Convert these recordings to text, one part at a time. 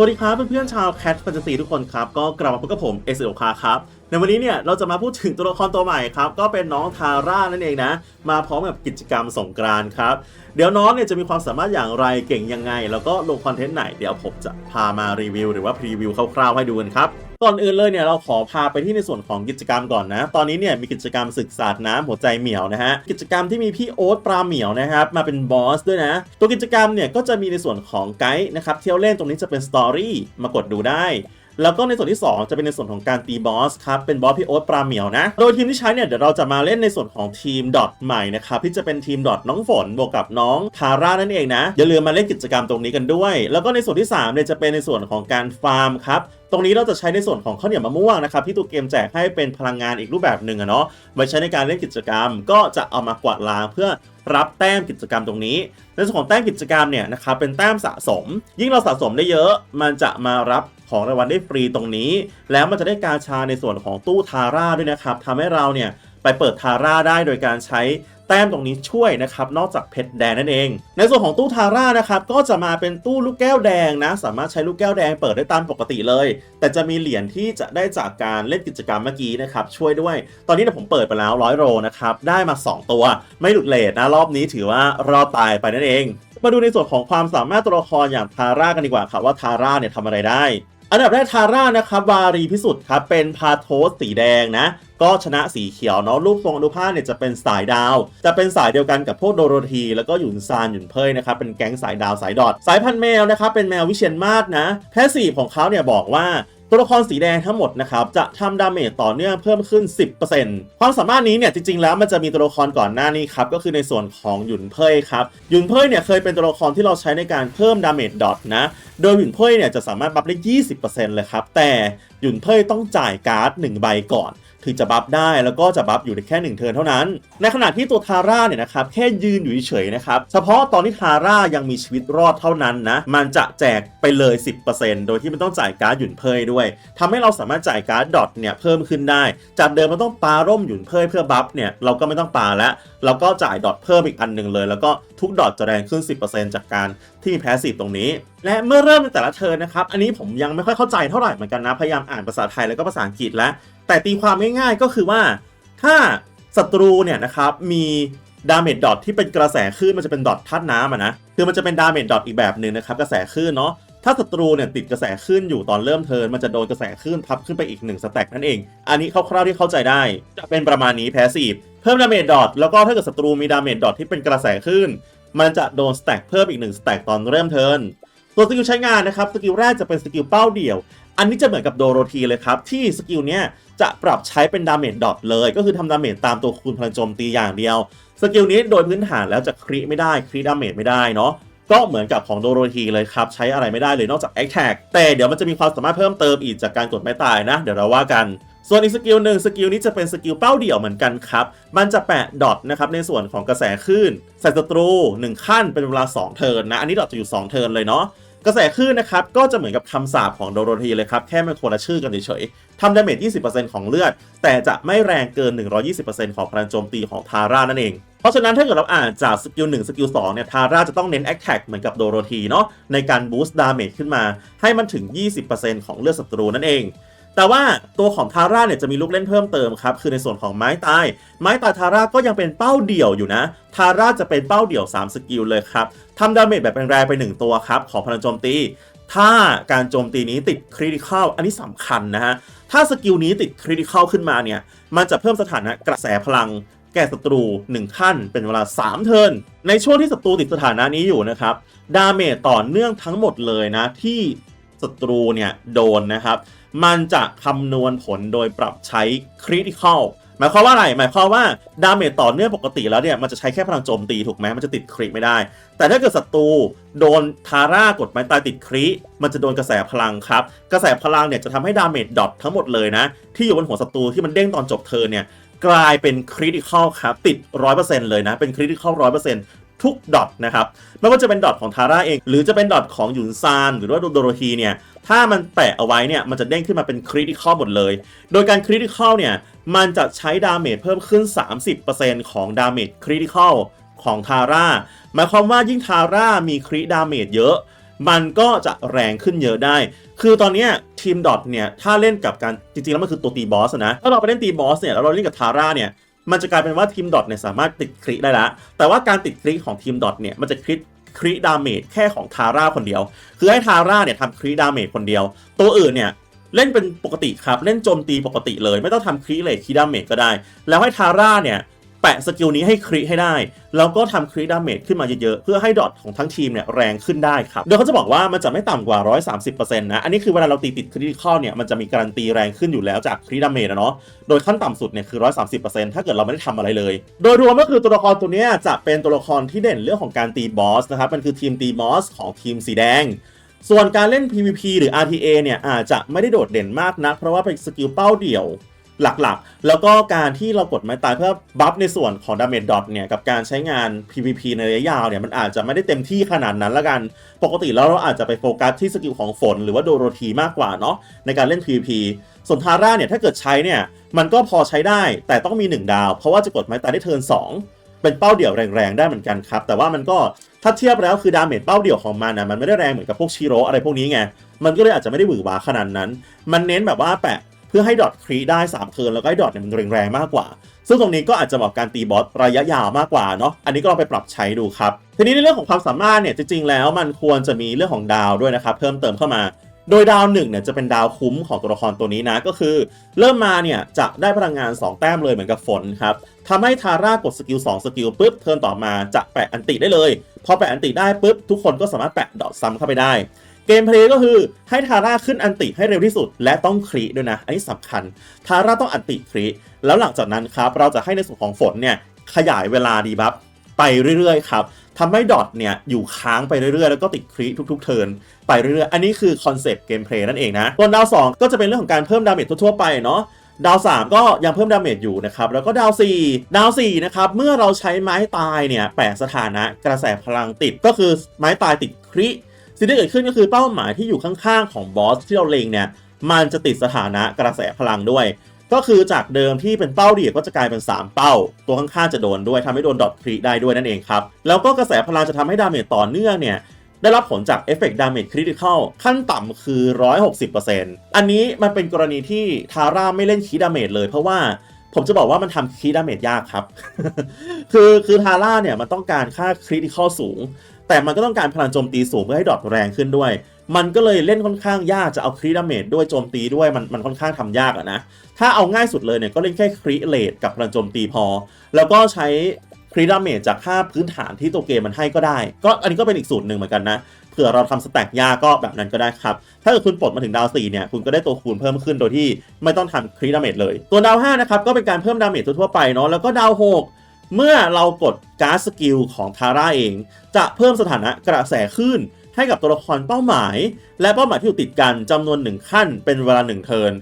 สวัสดีครับเพื่อนๆชาวแคทแฟนตาซีทุกคนครับ ก็กลับมาพบกับผมเอสโอคาครับ ในวันนี้เนี่ยเราจะมาพูดถึงตัวละครตัวใหม่ครับ ก็เป็นน้องทาร่านั่นเองนะ มาพร้อมกับกิจกรรมสงกรานต์ครับ เดี๋ยวน้องเนี่ยจะมีความสามารถอย่างไรเก่งยังไง แล้วก็ลงคอนเทนต์ไหน เดี๋ยวผมจะพามารีวิว หรือว่าพรีวิวคร่าวๆให้ดูกันครับ ก่อนอื่นเลยเนี่ยเราขอพาไปที่ในส่วนของกิจกรรมก่อนนะ ตอนนี้เนี่ยมีกิจกรรมศึกษาน้ำหัวใจเหมียวนะฮะ กิจกรรมที่มีพี่โอ๊ตปลาเหมียวนะครับมาเป็นบอสด้วยนะ ตัวกิจกรรมเนี่ยก็จะมีในส่วนของไกด์นะครับเที่ยวเล่นตรงนี้จะเป็นสตอรี่มากดดูได้ แล้วก็ในส่วนที่ 2 จะเป็นในส่วนของการตีบอสครับเป็นบอสพี่โอ๊ตปลาเหมียวนะ โดยทีมที่ใช้เนี่ยเดี๋ยวเราจะมาเล่นในส่วนของทีมดอทใหม่นะครับที่จะเป็นทีมดอทน้องฝนบวกกับน้องทาร่านั่นเองนะอย่าลืมมาเล่นกิจกรรมตรงนี้กันด้วย แล้วก็ในส่วนที่3เนี่ยจะเป็นในส่วนของการฟาร์มครับตรงนี้เราจะใช้ในส่วนของข้าวเหนียวมะม่วงนะครับที่ตัวเกมแจกให้เป็นพลังงานอีกรูปแบบหนึ่งอะเนาะไว้ใช้ในการเล่นกิจกรรม ก็จะเอามากวาดล้างเพื่อ รับแต้มกิจกรรมตรงนี้ ในส่วนของแต้มกิจกรรมเนี่ยนะครับเป็นแต้มสะสม ยิ่งเราสะสมได้เยอะ มันจะมารับของรางวัลได้ฟรีตรงนี้ แล้วมันจะได้กาชาในส่วนของตู้ทาร่าด้วยนะครับทำให้เราเนี่ย ไปเปิดทาร่าได้โดยการใช้แต้มตรงนี้ช่วยนะครับ นอกจากเพชรแดงนั่นเอง ในส่วนของตู้ทาร่านะครับก็จะมาเป็นตู้ลูกแก้วแดงนะ สามารถใช้ลูกแก้วแดงเปิดได้ตามปกติเลย แต่จะมีเหรียญที่จะได้จากการเล่นกิจกรรมเมื่อกี้นะครับช่วยด้วย ตอนนี้เนี่ยผมเปิดไปแล้วร้อยโรนะครับได้มา 2 ตัว ไม่หลุดเลทนะรอบนี้ถือว่ารอดตายไปนั่นเอง มาดูในส่วนของความสามารถตัวละครอย่างทาร่ากันดีกว่าครับว่าทาร่าเนี่ยทำอะไรได้ อันดับแรกทาร่านะครับวารีพิสุทธิ์ครับเป็นพาโทสสีแดงนะ ก็ชนะสีเขียวเนาะรูปทรงอนุภาคเนี่ยจะเป็นสายดาว จะเป็นสายเดียวกันกับพวกโดโรธีแล้วก็หยุนซานหยุนเพยนะครับเป็นแก๊งสายดาวสายดอทสายพันธุ์แมวนะครับเป็นแมววิเชียนมาศนะแพสซีฟของเขาเนี่ยบอกว่า ตัวละครสีแดงทั้งหมดนะครับจะทำดาเมจต่อเนื่องเพิ่มขึ้น 10%ความสามารถนี้เนี่ยจริงๆแล้วมันจะมีตัวละครก่อนหน้านี้ครับก็คือในส่วนของหยุนเพยครับหยุนเพยเนี่ยเคยเป็นตัวละครที่เราใช้ในการเพิ่มดาเมจดอทนะโดยหยุนเพยเนี่ยจะสามารถบัฟได้ 20%เลยครับแต่หยุนเพยต้องจ่ายการ์ด1ใบก่อน ถึงจะบัฟได้แล้วก็จะบัฟอยู่ในแค่ 1 เทิร์นเท่านั้น ในขณะที่ตัวทาร่าเนี่ยนะครับแค่ยืนอยู่เฉยๆนะครับเฉพาะตอนที่ทาร่ายังมีชีวิตรอดเท่านั้นนะมันจะแจกไปเลย 10%โดยที่ไม่ต้องจ่ายการ์ดหยุ่นเพยด้วยทำให้เราสามารถจ่ายการ์ดดอทเนี่ยเพิ่มขึ้นได้ จากเดิมมันต้องปาร่มหยุ่นเพยเพื่อบัฟเนี่ยเราก็ไม่ต้องปาแล้วเราก็จ่ายดอทเพิ่มอีกอันหนึ่งเลย แล้วก็ทุกดอทจะแรงขึ้น 10%จากการที่มีแพสซีฟตรงนี้ และเมื่อเริ่มในแต่ละเทิร์นนะครับ อันนี้ผมยังไม่ค่อยเข้าใจเท่าไหร่เหมือนกันนะ พยายามอ่านภาษาไทยแล้วก็ภาษาอังกฤษแล้ว แต่ตีความง่ายๆก็คือว่า ถ้าศัตรูเนี่ยนะครับมีดาเมจดอทที่เป็นกระแสคลื่นมันจะเป็นดอทธาตุน้ำนะคือมันจะเป็นดาเมจดอทอีกแบบหนึ่งนะครับกระแสคลื่นเนาะ ถ้าศัตรูเนี่ยติดกระแสคลื่นอยู่ตอนเริ่มเทิร์นมันจะโดนกระแสคลื่นทับขึ้นไปอีกหนึ่งสแต็กนั่นเอง อันนี้คร่าวๆที่เข้าใจได้ จะเป็นประมาณนี้แพสซีฟเพิ่มดาเมจดอทแล้วก็ถ้าเกิดศัตรูมีดาเมจดอทที่เป็นกระแสคลื่นมันจะโดนสแต็กเพิ่มอีกหนึ่งสแต็กตอนเริ่มเทิร์นตัวสกิลใช้งานนะครับสกิลแรกจะเป็นสกิลเป้าเดี่ยว อันนี้จะเหมือนกับโดโรธีเลยครับ ที่สกิลเนี้ยจะปรับใช้เป็นดาเมจดอทเลย ก็คือทำดาเมจตามตัวคูณพลังโจมตีอย่างเดียวสกิลนี้โดยพื้นฐานแล้วจะครีไม่ได้ครีดาเมจไม่ได้เนาะ ก็เหมือนกับของโดโรธีเลยครับ ใช้อะไรไม่ได้เลยนอกจาก a อ t แท็กแต่เดี๋ยวมันจะมีความสามารถเพิ่มเติมอีกจากการกดไม้ตายนะ เดี๋ยวเราว่ากันส่วนอีกสกิลหนึ่งสกิลนี้จะเป็นสกิลเป้าเดี่ยวเหมือนกันครับ มันจะแปะดอทนะครับในส่วนของกระแสคลื่นใส่ศัตรู 1 ขั้นเป็นเวลา 2 เทิร์นนะ อันนี้ดอทจะอยู่ 2 เทิร์นเลยเนาะกระแสคลื่นนะครับ ก็จะเหมือนกับคำสาปของโดโรธีเลยครับ แค่มันคนละชื่อกันเฉยๆทำดาเมจ 20%ของเลือด แต่จะไม่แรงเกิน 120%ของพลังโจมตีของทาร่านั่นเอง เพราะฉะนั้นถ้าเกิดเราอ่านจากสกิล1สกิล2เนี่ยทาร่าจะต้องเน้น Attack เหมือนกับโดโรธีเนาะในการบูสต์ดาเมจขึ้นมา ให้มันถึง 20%ของเลือดศัตรูนั่นเอง แต่ว่าตัวของทาร่าเนี่ยจะมีลูกเล่นเพิ่มเติมครับ คือในส่วนของไม้ตาย ไม้ตายทาร่าก็ยังเป็นเป้าเดี่ยวอยู่นะ ทาร่าจะเป็นเป้าเดี่ยว 3 สกิลเลยครับทำดาเมจแบบแรงๆไป 1 ตัวครับของพลังโจมตีถ้าการโจมตีนี้ติดคริติคอลอันนี้สำคัญนะฮะ ถ้าสกิลนี้ติดคริติคอลขึ้นมาเนี่ย มันจะเพิ่มสถานะกระแสพลัง แก่ศัตรู 1 ขั้น เป็นเวลา 3 เทิร์น ในช่วงที่ศัตรูติดสถานะนี้อยู่นะครับ ดาเมจต่อเนื่องทั้งหมดเลยนะ ที่ศัตรูเนี่ยโดนนะครับ มันจะคำนวณผลโดยปรับใช้คริติคอลหมายความว่าอะไร หมายความว่าดาเมจต่อเนื่องปกติแล้วเนี่ยมันจะใช้แค่พลังโจมตีถูกไหมมันจะติดคริไม่ได้ แต่ถ้าเกิดศัตรูโดนทาร่ากดไม้ตายติดคริมันจะโดนกระแสพลังครับ กระแสพลังเนี่ยจะทำให้ดาเมจดอททั้งหมดเลยนะ ที่อยู่บนหัวศัตรูที่มันเด้งตอนจบเทิร์นเนี่ย กลายเป็นคริติคอลครับ ติด 100%เลยนะ เป็นคริติคอล100%ทุกดอทนะครับ ไม่ว่าจะเป็นดอทของทาร่าเอง หรือจะเป็นดอทของหยุนซาน หรือว่าโดโรธีเนี่ย ถ้ามันแปะเอาไว้เนี่ย มันจะเด้งขึ้นมาเป็นคริติคอลหมดเลย โดยการคริติคอลเนี่ย มันจะใช้ดาเมจเพิ่มขึ้น 30%ของดาเมจคริติคอลของทาร่าหมายความว่ายิ่งทาร่ามีคริดาเมจเยอะ มันก็จะแรงขึ้นเยอะได้ คือตอนนี้ทีมดอทเนี่ย ถ้าเล่นกับการจริงๆ แล้วมันคือตัวตีบอสนะ ถ้าเราไปเล่นตีบอสเนี่ย แล้วเราเล่นกับทาร่าเนี่ย มันจะกลายเป็นว่าทีมดอทเนี่ยสามารถติดคริได้ละ แต่ว่าการติดคริของทีมดอทเนี่ย มันจะคริคริดาเมจแค่ของทาร่าคนเดียว คือให้ทาร่าเนี่ยทำคริดาเมจคนเดียว ตัวอื่นเนี่ยเล่นเป็นปกติครับ เล่นโจมตีปกติเลย ไม่ต้องทำคริเลทคริดาเมจก็ได้ แล้วให้ทาร่าเนี่ย แปะสกิลนี้ให้คริให้ได้ แล้วก็ทำคริดาเมจขึ้นมาเยอะๆ เพื่อให้ดอทของทั้งทีมเนี่ยแรงขึ้นได้ครับ โดยเขาจะบอกว่ามันจะไม่ต่ำกว่า 130%นะ อันนี้คือเวลาเราตีติดคริติคอลเนี่ยมันจะมีการันตีแรงขึ้นอยู่แล้วจากคริดาเมจนะเนาะ โดยขั้นต่ำสุดเนี่ยคือ 130%ถ้าเกิดเราไม่ได้ทำอะไรเลย โดยรวมก็คือตัวละครตัวนี้จะเป็นตัวละครที่เด่นเรื่องของการตีบอสนะครับมันคือทีมตีบอสของทีมสีแดงส่วนการเล่น PVP หรือ RTA เนี่ยอาจจะไม่ได้โดดเด่นมากนะเพราะว่าเป็นสกิลเป้าเดี่ยว หลักๆ แล้วก็การที่เรากดไม้ตายเพื่อบัฟในส่วนของดาเมจดอทเนี่ยกับการใช้งาน PVP ในระยะยาวเนี่ยมันอาจจะไม่ได้เต็มที่ขนาดนั้นละกัน ปกติแล้วเราอาจจะไปโฟกัสที่สกิลของฝน หรือว่าโดโรธีมากกว่าเนาะในการเล่น PVP ส่วนทาร่าเนี่ยถ้าเกิดใช้เนี่ยมันก็พอใช้ได้แต่ต้องมี 1 ดาว เพราะว่าจะกดไม้ตายได้เทิร์น2 เป็นเป้าเดี่ยวแรงๆได้เหมือนกันครับ แต่ว่ามันก็ถ้าเทียบแล้วคือดาเมจเป้าเดี่ยวของมันนะมันไม่ได้แรงเหมือนกับพวกชิโร่อะไรพวกนี้ไงมันก็เลยอาจจะไม่ได้หวือหวาขนาดนั้น มันเน้นแบบว่าแปะ เพื่อให้ดอทครีได้3เทิร์นแล้วก็ให้ดอทเนี่ยมันแรงๆมากกว่า ซึ่งตรงนี้ก็อาจจะเหมาะกับการตีบอสระยะยาวมากกว่าเนาะอันนี้ก็ลองไปปรับใช้ดูครับทีนี้ในเรื่องของความสามารถเนี่ยจริงๆแล้วมันควรจะมีเรื่องของดาวด้วยนะครับเพิ่มเติมเข้ามาโดยดาวหนึ่งเนี่ยจะเป็นดาวคุ้มของตัวละครตัวนี้นะก็คือ เริ่มมาเนี่ยจะได้พลังงาน 2 แต้มเลยเหมือนกับฝนครับทำให้ทาร่ากดสกิล2สกิลปุ๊บเทิร์นต่อมาจะแปะอันติได้เลย พอแปะอันติได้ปุ๊บทุกคนก็สามารถแปะดอทซ้ำเข้าไปได้ เกมเพลย์ก็คือให้ทาร่าขึ้นอันติให้เร็วที่สุด และต้องครีด้วยนะ อันนี้สำคัญ ทาร่าต้องอันติครีแล้วหลังจากนั้นครับ เราจะให้ในส่วนของฝนเนี่ยขยายเวลาดีบัฟไปเรื่อยๆครับทำให้ดอทเนี่ยอยู่ค้างไปเรื่อยๆ แล้วก็ติดครีทุกๆเทิร์นไปเรื่อยๆ อันนี้คือคอนเซปต์เกมเพลย์นั่นเองนะส่วนดาว 2 ก็จะเป็นเรื่องของการเพิ่มดาเมจทั่วๆไปเนาะดาว 3 ก็ยังเพิ่มดาเมจอยู่นะครับ แล้วก็ดาว 4 ดาว 4 นะครับ เมื่อเราใช้ไม้ตายเนี่ยแปะสถานะกระแสพลังติดก็คือไม้ตายติดคริ สิ่งที่เกิดขึ้นก็คือเป้าหมายที่อยู่ข้างๆของบอสที่เราเล็งเนี่ยมันจะติดสถานะกระแสพลังด้วย ก็คือจากเดิมที่เป็นเป้าเดียวก็จะกลายเป็น 3 เป้า ตัวข้างๆจะโดนด้วยทำให้โดนดอทคริได้ด้วยนั่นเองครับ แล้วก็กระแสพลังจะทำให้ดาเมจต่อเนื่องเนี่ยได้รับผลจากเอฟเฟกต์ดาเมจคริติคอลขั้นต่ำคือ 160%อันนี้มันเป็นกรณีที่ทาร่าไม่เล่นคีดาเมจเลยเพราะว่าผมจะบอกว่ามันทำคีดาเมจยากครับ คือคือทาร่าเนี่ยมันต้องการค่าคริติคอลสูง แต่มันก็ต้องการพลังโจมตีสูงเพื่อให้ดอทแรงขึ้นด้วย มันก็เลยเล่นค่อนข้างยากจะเอาคริดาเมจด้วยโจมตีด้วยมันมันค่อนข้างทำยากอะนะ ถ้าเอาง่ายสุดเลยเนี่ยก็เล่นแค่คริเลตกับพลังโจมตีพอ แล้วก็ใช้คริดาเมจจากค่าพื้นฐานที่ตัวเกมมันให้ก็ได้ ก็อันนี้ก็เป็นอีกสูตรหนึ่งเหมือนกันนะเผื่อเราทำสแต็กยากก็แบบนั้นก็ได้ครับ ถ้าเกิดคุณปลดมาถึงดาว4เนี่ย คุณก็ได้ตัวคูณเพิ่มขึ้นโดยที่ไม่ต้องทำคริดาเมจเลย ตัวดาว5นะครับก็เป็นการเพิ่มดาเมจทั่วไปเนาะแล้วก็ดาว6 เมื่อเรากดการ์ดสกิลของทาร่าเอง จะเพิ่มสถานะกระแสขึ้นให้กับตัวละครเป้าหมาย และเป้าหมายที่อยู่ติดกันจำนวนหนึ่งขั้นเป็นเวลาหนึ่งเทิร์น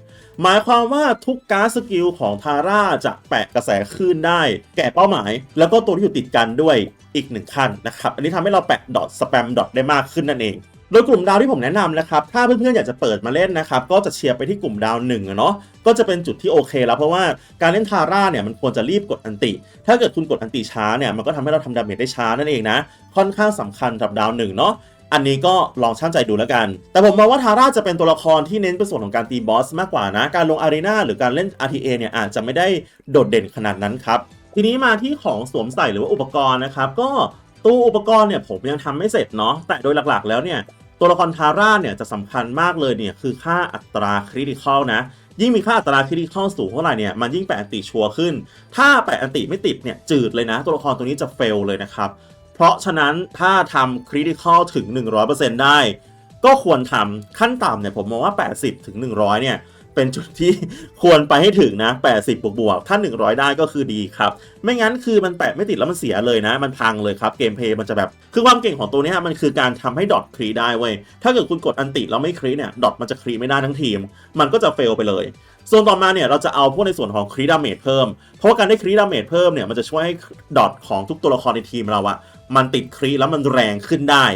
หมายความว่าทุกการ์ดสกิลของทาร่าจะแปะกระแสคลื่นได้ แก่เป้าหมาย แล้วก็ตัวที่อยู่ติดกันด้วยอีกหนึ่งขั้นนะครับ อันนี้ทำให้เราแปะดอทสแปมดอทได้มากขึ้นนั่นเอง โดยกลุ่มดาวที่ผมแนะนำนะครับ ถ้าเพื่อนๆอยากจะเปิดมาเล่นนะครับ ก็จะเชียร์ไปที่กลุ่มดาวหนึ่งอะเนาะ ก็จะเป็นจุดที่โอเคแล้วเพราะว่าการเล่นทาร่าเนี่ยมันควรจะรีบกดอันติ ถ้าเกิดคุณกดอันติช้าเนี่ยมันก็ทำให้เราทำดาเมจได้ช้านั่นเองนะ ค่อนข้างสำคัญสำหรับดาวหนึ่งเนาะอันนี้ก็ลองช่างใจดูแล้วกัน แต่ผมมองว่าทาร่าจะเป็นตัวละครที่เน้นเป็นส่วนของการตีบอสมากกว่านะ การลงอารีนาหรือการเล่น RTA เนี่ยอาจจะไม่ได้โดดเด่นขนาดนั้นครับ ทีนี้มาที่ของสวมใส่หรือว่าอุปกรณ์นะครับ ก็ ตู้อุปกรณ์เนี่ยผมยังทำไม่เสร็จเนาะแต่โดยหลักๆ แล้วเนี่ยตัวละครทาร่าเนี่ยจะสำคัญมากเลยเนี่ยคือค่าอัตราคริติคอลนะยิ่งมีค่าอัตราคริติคอลสูงเท่าไหร่เนี่ยมันยิ่งแปะอันติชัวขึ้น ถ้าแปะอันติไม่ติดเนี่ยจืดเลยนะ ตัวละครตัวนี้จะเฟลเลยนะครับ เพราะฉะนั้นถ้าทำคริติคอลถึง 100%ได้ ก็ควรทำขั้นต่ำเนี่ยผมมองว่า 80ถึง100เนี่ย เป็นจุดที่ควรไปให้ถึงนะ 80 บวกบวกๆถ้า 100 ได้ก็คือดีครับ ไม่งั้นคือมันแปะไม่ติดแล้วมันเสียเลยนะ มันพังเลยครับ เกมเพย์มันจะแบบ คือความเก่งของตัวนี้มันคือการทำให้ดอทครีได้เว้ย ถ้าเกิดคุณกดอันติแล้วไม่ครีเนี่ย ดอทมันจะครีไม่ได้ทั้งทีม มันก็จะเฟลไปเลยส่วนต่อมาเนี่ยเราจะเอาพวกในส่วนของครีดาเมจเพิ่ม เพราะการได้ครีดาเมจเพิ่มเนี่ยมันจะช่วยให้ดอทของทุกตัวละครในทีมเราอะมันติดครีแล้วมันแรงขึ้นได้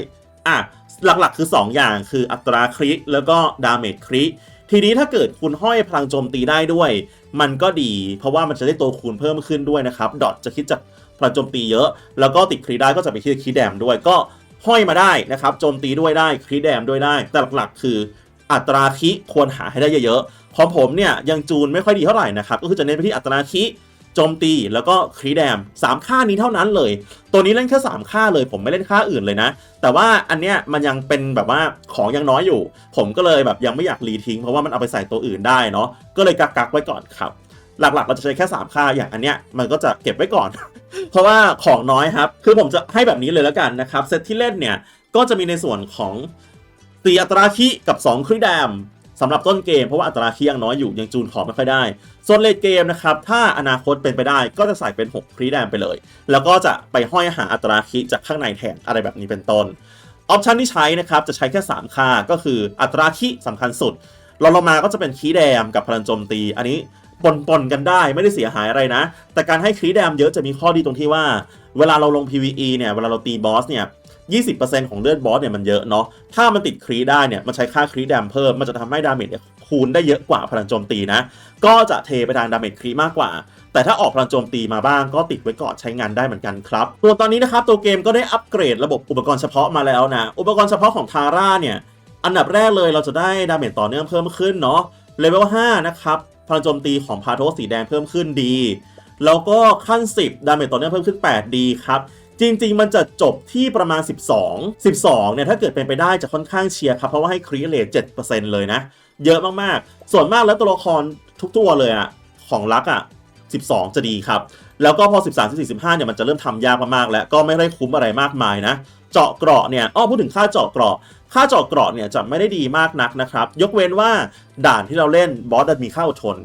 อะหลักๆคือ 2 อย่างคืออัตราคริแล้วก็ดาเมจคริ ทีนี้ถ้าเกิดคุณห้อยพลังโจมตีได้ด้วย มันก็ดี เพราะว่ามันจะได้ตัวคูณเพิ่มขึ้นด้วยนะครับ ดอทจะคิดจากพลังโจมตีเยอะ แล้วก็ติดครีได้ก็จะไปคิดคีดแดมด้วยก็ห้อยมาได้นะครับโจมตีด้วยได้ครีแดมด้วยได้ แต่หลักๆ คืออัตราคิควรหาให้ได้เยอะๆของผมเนี่ยยังจูนไม่ค่อยดีเท่าไหร่นะครับก็คือจะเน้นไปที่อัตราคิ โจมตีแล้วก็คริแดมสามค่านี้เท่านั้นเลย ตัวนี้เล่นแค่ 3 ค่าเลยผมไม่เล่นค่าอื่นเลยนะ แต่ว่าอันเนี้ยมันยังเป็นแบบว่าของยังน้อยอยู่ ผมก็เลยแบบยังไม่อยากรีทิ้งเพราะว่ามันเอาไปใส่ตัวอื่นได้เนาะก็เลยกักกักๆไว้ก่อนครับหลักๆเราจะใช้แค่ 3 ค่าอย่างอันเนี้ยมันก็จะเก็บไว้ก่อน เพราะว่าของน้อยครับ คือผมจะให้แบบนี้เลยแล้วกันนะครับ เซตที่เล่นเนี่ย ก็จะมีในส่วนของตีอัตราคีกับ 2คริแดม สำหรับต้นเกมเพราะว่าอัตราคียังน้อยอยู่ยังจูนของไม่ค่อยได้ ส่วนเลดเกมนะครับถ้าอนาคตเป็นไปได้ก็จะใส่เป็น 6 ครีแดมไปเลย แล้วก็จะไปห้อยหาอัตราคิจากข้างในแทนอะไรแบบนี้เป็นต้นออปชันที่ใช้นะครับจะใช้แค่ 3 ค่าก็คืออัตราคิสำคัญสุดรองลงมาก็จะเป็นคีแดมกับพลังโจมตี อันนี้ปนปนกันได้ไม่ได้เสียหายอะไรนะ แต่การให้คีแดมเยอะจะมีข้อดีตรงที่ว่า เวลาเราลง PVE เนี่ยเวลาเราตีบอสเนี่ย 20%ของเลือดบอสเนี่ยมันเยอะเนาะ ถ้ามันติดครีได้เนี่ยมันใช้ค่าครีแดมเพิ่ม มันจะทำให้ดาเมจเนี่ยคูณได้เยอะกว่าพลังโจมตีนะ ก็จะเทไปทางดาเมจครีมากกว่า แต่ถ้าออกพลังโจมตีมาบ้างก็ติดไว้ก่อนใช้งานได้เหมือนกันครับตัวตอนนี้นะครับตัวเกมก็ได้อัปเกรดระบบอุปกรณ์เฉพาะมาแล้วนะ อุปกรณ์เฉพาะของทาร่าเนี่ย อันดับแรกเลยเราจะได้ดาเมจต่อเนื่องเพิ่มขึ้นเนาะ เลเวล 5 นะครับ พลังโจมตีของพาโทสสีแดงเพิ่มขึ้นดี แล้วก็ขั้น 10 ดาเมจต่อเนื่องเพิ่มขึ้น 8 ดีครับ จริง ๆ มันจะจบที่ประมาณ 12 12 เนี่ย ถ้าเกิดเป็นไปได้จะค่อนข้างเชียร์ครับ เพราะว่าให้ครีเอท7%เลยนะ เยอะมาก ๆ ส่วนมากแล้วตัวละครทุกตัวเลยอะของรักอะ12 จะดีครับ แล้วก็พอ 13 14 15 เนี่ย มันจะเริ่มทำยากมากๆแล้วก็ไม่ได้คุ้มอะไรมากมายนะ เจาะเกราะเนี่ยอ้อพูดถึงค่าเจาะเกราะ ค่าเจาะเกราะเนี่ยจะไม่ได้ดีมากนักนะครับ ยกเว้นว่าด่านที่เราเล่นบอสดันมีค่าอดทน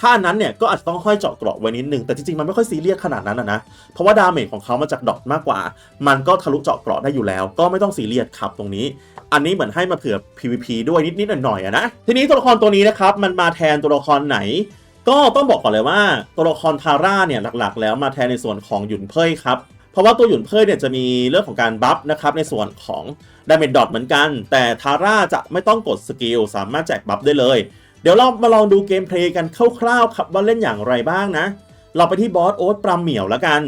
ถ้าอันนั้นเนี่ยก็อาจจะต้องห้อยเจาะเกราะไว้นิดนึงแต่จริงๆมันไม่ค่อยซีเรียสขนาดนั้นนะเพราะว่าดาเมจของเขามาจากดอทมากกว่า มันก็ทะลุเจาะเกราะได้อยู่แล้ว ก็ไม่ต้องซีเรียสครับตรงนี้ อันนี้เหมือนให้มาเผื่อ PVP ด้วยนิดๆหน่อยๆนะทีนี้ตัวละครตัวนี้นะครับมันมาแทนตัวละครไหนก็ต้องบอกก่อนเลยว่าตัวละครทาร่าเนี่ยหลักๆ แล้วมาแทนในส่วนของหยุนเพ่ยครับ เพราะว่าตัวหยุนเพ่ยเนี่ยจะมีเรื่องของการบัฟนะครับในส่วนของดาเมจดอทเหมือนกัน แต่ทาร่าจะไม่ต้องกดสกิลสามารถแจกบัฟได้เลย เดี๋ยวเรามาลองดูเกมเพลย์กันคร่าวๆครับว่าเล่นอย่างไรบ้างนะ เราไปที่บอสโอ๊ตปรามเหมียวแล้วกัน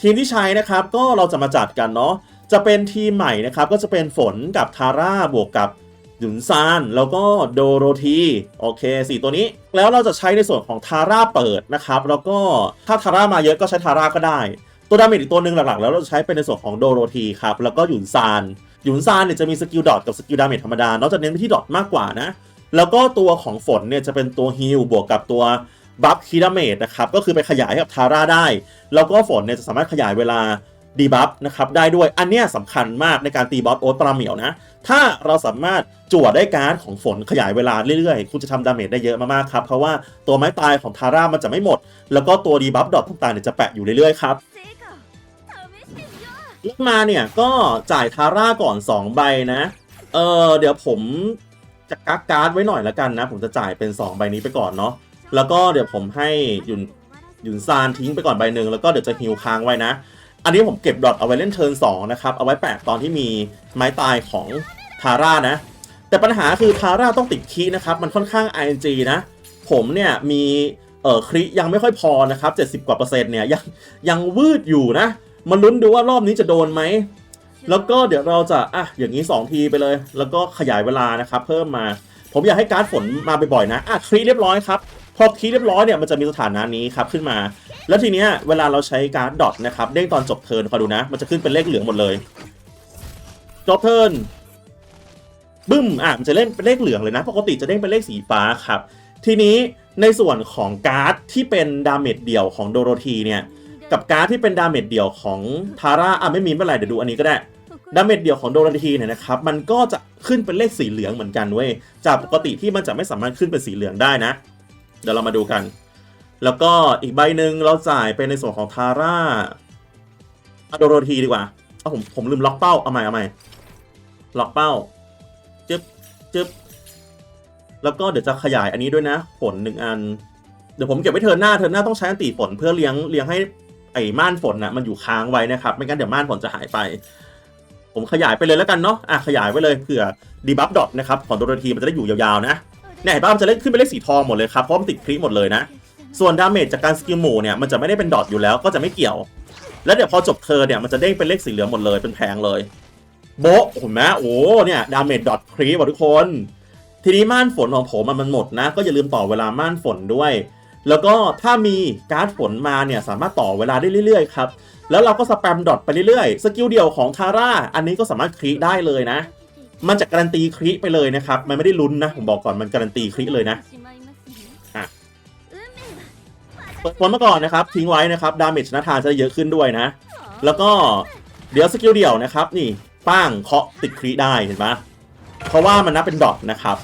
ทีมที่ใช้นะครับก็เราจะมาจัดกันเนาะจะเป็นทีมใหม่นะครับก็จะเป็นฝนกับทาร่าบวกกับหยุนซาน แล้วก็โดโรธีโอเคสิตัวนี้ แล้วเราจะใช้ในส่วนของทาร่าเปิดนะครับแล้วก็ถ้าทาร่ามาเยอะก็ใช้ทาร่าก็ได้ ตัวดาเมจอีกตัวหนึ่งหลักๆ แล้วเราจะใช้เป็นในส่วนของโดโรธีครับแล้วก็หยุนซานหยุนซานเนี่ยจะมีสกิลดอทกับสกิลดาเมจธรรมดาเนาะจะเน้นไปที่ดอทมากกว่านะ แล้วก็ตัวของฝนเนี่ยจะเป็นตัวฮิลบวกกับตัวบัฟคิดาเมดนะครับก็คือไปขยายให้กับทาร่าได้ แล้วก็ฝนเนี่ยจะสามารถขยายเวลาดีบัฟนะครับได้ด้วยอันนี้ยสำคัญมากในการตีบอสโอ๊ตปลาเหมียวนะ ถ้าเราสามารถจวดได้การ์ดของฝนขยายเวลาเรื่อยๆ คุณจะทำดาเมจได้เยอะมากๆครับ เพราะว่าตัวไม้ตายของทาร่ามันจะไม่หมด แล้วก็ตัวดีบัฟดอทต่างๆเนี่ยจะแปะอยู่เรื่อยๆครับเลือมาเนี่ยก็จ่ายทาร่าก่อน 2 ใบนะ เออเดี๋ยวผม จะกักการ์ดไว้หน่อยละกันนะ ผมจะจ่ายเป็น 2 ใบนี้ไปก่อนเนาะแล้วก็เดี๋ยวผมให้หยุนหยุนซานทิ้งไปก่อนใบหนึ่งแล้วก็เดี๋ยวจะฮิวค้างไว้นะ อันนี้ผมเก็บดอทเอาไว้เล่นเทิร์น2นะครับเอาไว้แปะตอนที่มีไม้ตายของทาร่านะ แต่ปัญหาคือทาร่าต้องติดคีนะครับมันค่อนข้าง ING นะ ผมเนี่ยมีเอ่อคริยังไม่ค่อยพอนะครับ70กว่าเปอร์เซ็นต์เนี่ยยังยังวืดอยู่นะมาลุ้นดูว่ารอบนี้จะโดนไหม แล้วก็เดี๋ยวเราจะอะอย่างนี้ 2 ทีไปเลย แล้วก็ขยายเวลานะครับเพิ่มมา ผมอยากให้การ์ดฝนมาบ่อยๆนะอะคลีเรียบร้อยครับพอคลีเรียบร้อยเนี่ยมันจะมีสถานะนี้ครับขึ้นมา แล้วทีเนี้ยเวลาเราใช้การ์ดดอทนะครับเด้งตอนจบเทิร์นคอยดูนะ มันจะขึ้นเป็นเลขเหลืองหมดเลยจบเทิร์นบึ้มอะมันจะเล่นเป็นเลขเหลืองเลยนะ ปกติจะเด้งเป็นเลขสีฟ้าครับ ทีนี้ในส่วนของการ์ดที่เป็นดาเมจเดี่ยวของโดโรธีเนี่ยกับการ์ดที่เป็นดาเมจเดี่ยวของทาร่าอะไม่มีไม่เป็นไรเดี๋ยวดูอันนี้ก็ได้ ดาเมจเดี่ยวของโดโรธีเนี่ยนะครับมันก็จะขึ้นเป็นเลขสีเหลืองเหมือนกันเว้ยจากปกติที่มันจะไม่สามารถขึ้นเป็นสีเหลืองได้นะ เดี๋ยวเรามาดูกัน แล้วก็อีกใบหนึ่งเราจ่ายเป็นในส่วนของทาร่าโดโรธีดีกว่าเอาผมผมลืมล็อกเป้าเอาใหม่เอาใหม่ล็อกเป้าจึ๊บจึ๊บแล้วก็เดี๋ยวจะขยายอันนี้ด้วยนะผลหนึ่งอัน เดี๋ยวผมเก็บไว้เทินหน้าเทินหน้าต้องใช้อันตีฝนเพื่อเลี้ยงเลี้ยงให้ไอ้ม่านฝนน่ะมันอยู่ค้างไว้นะครับ ไม่งั้นเดี๋ยวม่านฝนจะหายไป ผมขยายไปเลยแล้วกันเนาะอะขยายไว้เลยเผื่อดีบัฟดอทนะครับของโดโรธีมันจะได้อยู่ยาวๆนะเนี่ยเห็นป่ะมันจะเล่นขึ้นเป็นเลขสีทองหมดเลยครับเพราะมันติดคลิหมดเลยนะ ส่วนดาเมจจากการสกิลหมู่เนี่ยมันจะไม่ได้เป็นดอทอยู่แล้วก็จะไม่เกี่ยว แล้วเดี๋ยวพอจบเธอเนี่ยมันจะเด้งเป็นเลขสีเหลืองหมดเลยเป็นแพงเลยโบะเห็นไหมโอ้เนี่ยดาเมจดอทครีว่ะทุกคน ทีนี้ม่านฝนของผมมันหมดนะ ก็อย่าลืมต่อเวลาม่านฝนด้วย แล้วก็ถ้ามีการ์ดฝนมาเนี่ยสามารถต่อเวลาได้เรื่อยๆครับ แล้วเราก็สแปมดอทไปเรื่อยๆ สกิลเดียวของทาร่าอันนี้ก็สามารถครีได้เลยนะ มันจะการันตีครีไปเลยนะครับ มันไม่ได้ลุ้นนะ ผมบอกก่อนมันการันตีครีเลยนะเปิดฝนมาก่อนนะครับ ทิ้งไว้นะครับ ดาเมจชนะทานจะเยอะขึ้นด้วยนะ แล้วก็เดี๋ยวสกิลเดี่ยวนะครับ นี่ป้างเคาะติดครีได้เห็นไหมเพราะว่ามันนับเป็นดอทนะครับ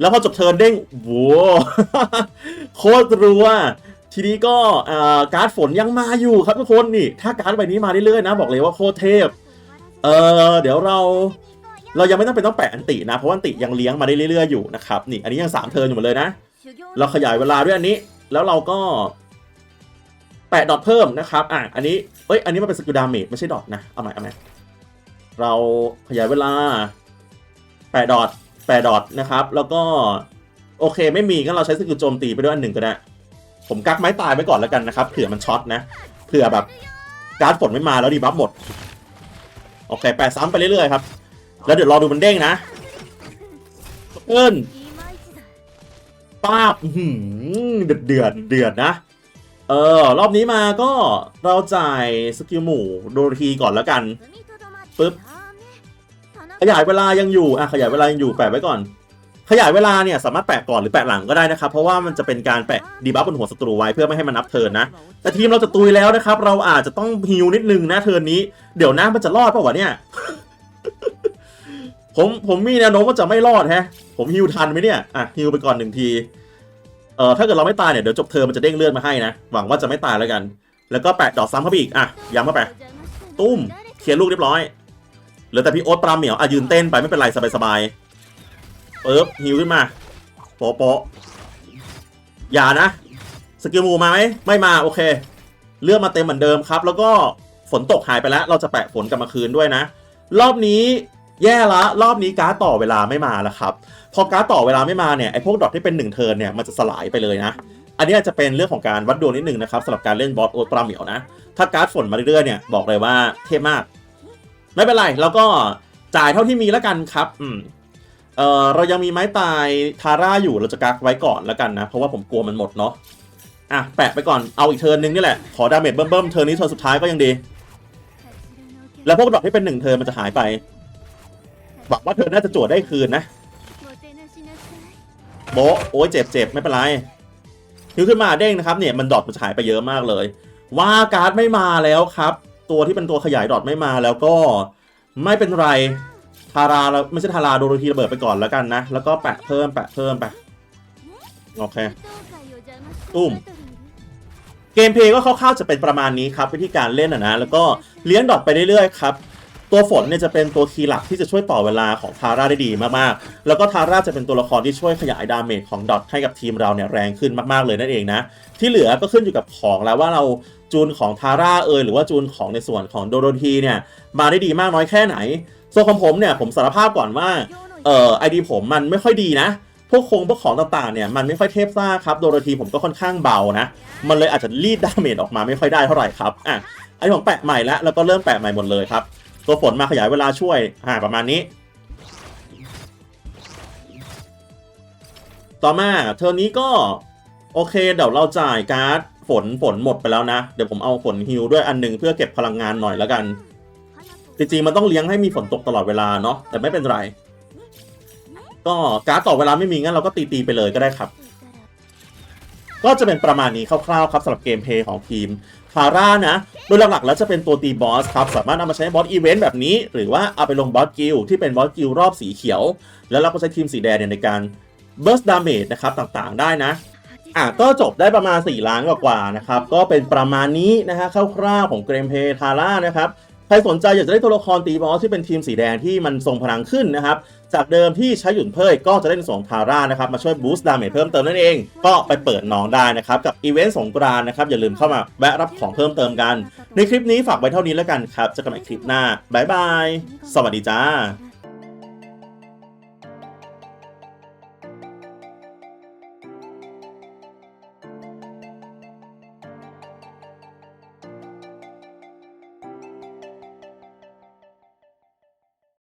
แล้วพอจบเทิร์นเด้งโว้วโคตรรัว ทีนี้ก็การ์ดฝนยังมาอยู่ครับทุกคนนี่ ถ้าการ์ดใบนี้มาเรื่อยๆนะ บอกเลยว่าโคตรเทพเออเดี๋ยวเราเรายังไม่ต้องเป็นต้องแปะอันตินะ เพราะอันติยังเลี้ยงมาได้เรื่อยๆอยู่นะครับนี่อันนี้ยังสามเทิร์นอยู่หมดเลยนะ เราขยายเวลาด้วยอันนี้ แล้วเราก็ แปะดอทเพิ่มนะครับอะอันนี้เอ้ยอันนี้มันเป็นสกิลดาเมจไม่ใช่ดอทนะเอาใหม่เอาใหม่เราขยายเวลาแปะดอทแปะดอทนะครับ แล้วก็โอเคไม่มีงั้นเราใช้สกิลโจมตีไปด้วยอันหนึ่งก็ได้ ผมกักไม้ตายไว้ก่อนแล้วกันนะครับเผื่อมันช็อตนะเผื่อแบบการ์ดฝนไม่มาแล้วดีบัฟหมด โอเคแปะซ้ำไปเรื่อยๆครับ แล้วเดี๋ยวรอดูมันเด้งนะเอิ้นป้าบหือเดือดเดือดเดือดนะ เออ รอบนี้มาก็เราจ่ายสกิลหมู่โดทีก่อนแล้วกันปึ๊บขยายเวลายังอยู่อะขยายเวลายังอยู่แปะไว้ก่อน ขยายเวลาเนี่ยสามารถแปะก่อนหรือแปะหลังก็ได้นะครับ เพราะว่ามันจะเป็นการแปะดีบัฟบนหัวศัตรูไว้เพื่อไม่ให้มันนับเทิร์นนะ แต่ทีมเราจะตุยแล้วนะครับ เราอาจจะต้องฮิวนิดนึงนะเทิร์นนี้เดี๋ยวนะมันจะรอดป่าวะเนี่ย ผมผมมีแนวโน้มว่าจะไม่รอดแฮะ ผมฮิวทันไหมเนี่ยอะฮิวไปก่อนหนึ่งทีเอ่อถ้าเกิดเราไม่ตายเนี่ยเดี๋ยวจบเทอมมันจะเด้งเลือดมาให้นะหวังว่าจะไม่ตายแล้วกัน แล้วก็แปะดอกซ้ำเข้าไปอีกอะย้ำเข้าไปตุ้มเคลียร์ลูกเรียบร้อยเหลือแต่พี่โอ๊ตปราเหมียวอะยืนเต้นไปไม่เป็นไรสบายๆ ปึ๊บฮิวขึ้นมาโปะโปะอย่านะ สกิลมูมาไหมไม่มาโอเค เลือกมาเต็มเหมือนเดิมครับ แล้วก็ฝนตกหายไปแล้ว เราจะแปะฝนกลับมาคืนด้วยนะ รอบนี้แย่ละ รอบนี้การ์ดต่อเวลาไม่มาแล้วครับ พอการ์ดต่อเวลาไม่มาเนี่ยไอ้พวกดอทที่เป็นหนึ่งเทิร์นเนี่ยมันจะสลายไปเลยนะ อันนี้จะเป็นเรื่องของการวัดดวงนิดนึงนะครับสำหรับการเล่นบอสโอตปราเหมียวนะ ถ้าการ์ดฝนมาเรื่อยๆเนี่ยบอกเลยว่าเทพมาก ไม่เป็นไรเราก็จ่ายเท่าที่มีแล้วกันครับ อืม เออเรายังมีไม้ตายทาร่าอยู่เราจะกักไว้ก่อนแล้วกันนะ เพราะว่าผมกลัวมันหมดเนาะอะแปะไปก่อนเอาอีกเทิร์นนึงนี่แหละ ขอดาเมจเบิ่มๆเทิร์นนี้เทิร์นสุดท้ายก็ยังดี แล้วพวกดอกที่เป็นหนึ่งเทิร์นมันจะหายไปหวังว่าเทิร์น่าจะจวดได้คืนนะโบโอ้ยเจ็บเจ็บไม่เป็นไรฮิวขึ้นมาเด้งนะครับเนี่ยมันดอทมันหายไปเยอะมากเลย ว่าการ์ดไม่มาแล้วครับ ตัวที่เป็นตัวขยายดอทไม่มาแล้วก็ไม่เป็นไร ทาราไม่ใช่ทาราโดโรธีระเบิดไปก่อนแล้วกันนะ แล้วก็แปะเพิ่มแปะเพิ่มไปโอเคตุ้มเกมเพลย์ก็คร่าวๆจะเป็นประมาณนี้ครับวิธีการเล่นอะนะแล้วก็เลี้ยงดอทไปเรื่อยๆครับตัวฝนเนี่ยจะเป็นตัวคีย์หลักที่จะช่วยต่อเวลาของทาร่าได้ดีมากๆ แล้วก็ทาร่าจะเป็นตัวละครที่ช่วยขยายดาเมจของดอทให้กับทีมเราเนี่ยแรงขึ้นมากๆเลยนั่นเองนะ ที่เหลือก็ขึ้นอยู่กับของแล้วว่าเราจูนของทาร่าเอยหรือว่าจูนของในส่วนของโดโรธีเนี่ยมาได้ดีมากน้อยแค่ไหน ส่วนของผมเนี่ยผมสารภาพก่อนว่าเอ่อไอดีผมมันไม่ค่อยดีนะ พวกคงพวกของต่างๆเนี่ยมันไม่ค่อยเทพซ่าครับโดโรธีผมก็ค่อนข้างเบานะ มันเลยอาจจะรีดดาเมจออกมาไม่ค่อยได้เท่าไหร่ครับอะไอผมแปะใหม่แล้วแล้วก็เริ่มแปะใหม่หมดเลยครับตัวฝนมาขยายเวลาช่วยอ่าประมาณนี้ ต่อมาเทอร์นี้ก็โอเคเดี๋ยวเราจ่ายการ์ดฝนฝนหมดไปแล้วนะ เดี๋ยวผมเอาฝนฮิลด้วยอันหนึงเพื่อเก็บพลังงานหน่อยแล้วกัน จริงๆมันต้องเลี้ยงให้มีฝนตกตลอดเวลาเนาะแต่ไม่เป็นไร ก็การ์ดต่อเวลาไม่มีงั้นเราก็ตีๆไปเลยก็ได้ครับ ก็จะเป็นประมาณนี้คร่าวๆครับสำหรับเกมเพย์ของทีมคาร่านะ โดยหลักๆแล้วจะเป็นตัวตีบอสครับ สามารถนำมาใช้บอสอีเวนต์แบบนี้ หรือว่าเอาไปลงบอสกิลที่เป็นบอสกิลรอบสีเขียว แล้วเราก็ใช้ทีมสีแดงเนี่ยในการเบิร์สดาเมจนะครับต่างๆ ได้นะอะก็จบได้ประมาณ 4 ล้านกว่าๆนะครับ ก็เป็นประมาณนี้นะฮะคร่าวๆของเกมเพย์ทาร่านะครับ รสนใจอยากจะได้ตัวละครตีบอสที่เป็นทีมสีแดงที่มันทรงพลังขึ้นนะครับ จากเดิมที่ใช้หยุ่นเพ่ยก็จะได้ในส่วนของทาร่านะครับมาช่วยบูสต์ดาเมจเพิ่มเติมนั่นเอง ก็ไปเปิดน้องได้นะครับ กับอีเวนต์สงกรานนะครับ อย่าลืมเข้ามาแวะรับของเพิ่มเติมกัน ในคลิปนี้ฝากไว้เท่านี้แล้วกันครับเจะกันใหม่คลิปหน้าบายบายสวัสดีจ้า「